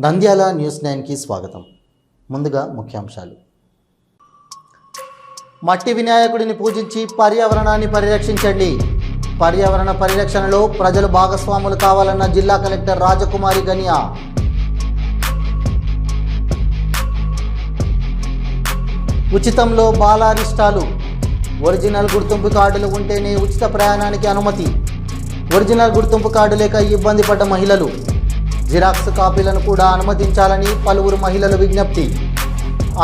Nandyal news నైన్కి స్వాగతం. ముందుగా ముఖ్యాంశాలు. మట్టి వినాయకుడిని పూజించి పర్యావరణాన్ని పరిరక్షించండి. పర్యావరణ పరిరక్షణలో ప్రజలు భాగస్వాములు కావాలన్న జిల్లా కలెక్టర్ రాజకుమారి గనియా. ఉచితంలో బాలారిష్టాలు. ఒరిజినల్ గుర్తింపు కార్డులు ఉంటేనే ఉచిత ప్రయాణానికి అనుమతి. ఒరిజినల్ గుర్తింపు కార్డు లేక ఇబ్బంది పడ్డ మహిళలు. జిరాక్స్ కాపీలను కూడా అనుమతించాలని పలువురు మహిళల విజ్ఞప్తి.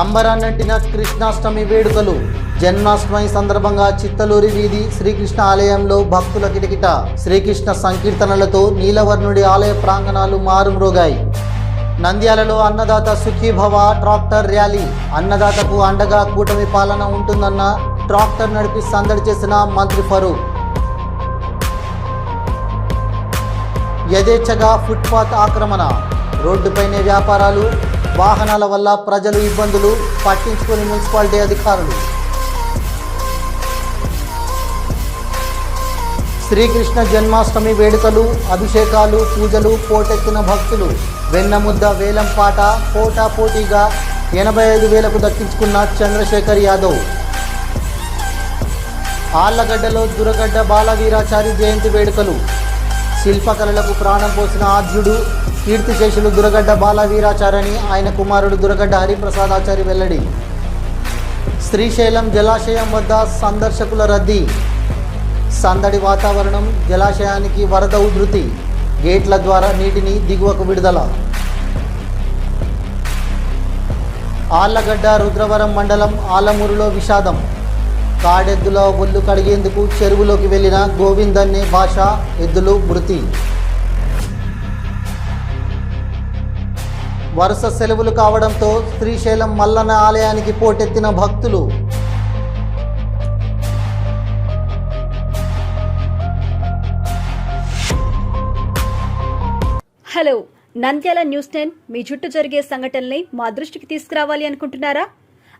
అంబరాన్నంటిన కృష్ణాష్టమి వేడుకలు. జన్మాష్టమి సందర్భంగా చిత్తలూరి వీధి శ్రీకృష్ణ ఆలయంలో భక్తుల కిటకిట. శ్రీకృష్ణ సంకీర్తనలతో నీలవర్ణుడి ఆలయ ప్రాంగణాలు మారుమ్రోగాయి. నంద్యాలలో అన్నదాత సుఖీభవ ట్రాక్టర్ ర్యాలీ. అన్నదాతకు అండగా కూటమి పాలన ఉంటుందన్న ట్రాక్టర్ నడిపి సందడి చేసిన మంత్రి ఫరూక్. యథేచ్ఛగా ఫుట్పాత్ ఆక్రమణ. రోడ్డుపైనే వ్యాపారాలు వాహనాల వల్ల ప్రజలు ఇబ్బందులు పట్టించుకుని మున్సిపాలిటీ అధికారులు. శ్రీకృష్ణ జన్మాష్టమి వేడుకలు అభిషేకాలు పూజలు పోటెత్తిన భక్తులు. వెన్నముద్ద వేలం పాట పోటా పోటీగా ఎనభై ఐదు వేలకు దక్కించుకున్న చంద్రశేఖర్ యాదవ్. ఆళ్ళగడ్డలో దురగడ్డ బాలవీరాచారి జయంతి వేడుకలు. శిల్పకళలకు ప్రాణం పోసిన ఆద్యుడు కీర్తిశేషులు దురగడ్డ బాలవీరాచార్యని ఆయన కుమారుడు దురగడ్డ హరిప్రసాదాచారి వెల్లడి. శ్రీశైలం జలాశయం వద్ద సందర్శకుల రద్దీ. సందడి వాతావరణం జలాశయానికి వరద ఉధృతి. గేట్ల ద్వారా నీటిని దిగువకు విడుదల. ఆళ్ళగడ్డ రుద్రవరం మండలం ఆలమూరులో విషాదం. కాడెద్దుల ఒళ్ళు కడిగేందుకు చెరువులోకి వెళ్ళిన గోవిందన్నే భాష ఎద్దులు మృతి. వరుస సెలవులు కావడంతో శ్రీశైలం మల్లన్న ఆలయానికి పోటెత్తిన భక్తులు. హలో నంద్యాల న్యూస్ టెన్ మీ చుట్టూ జరిగే సంఘటనల్ని మా దృష్టికి తీసుకురావాలి అనుకుంటున్నారా?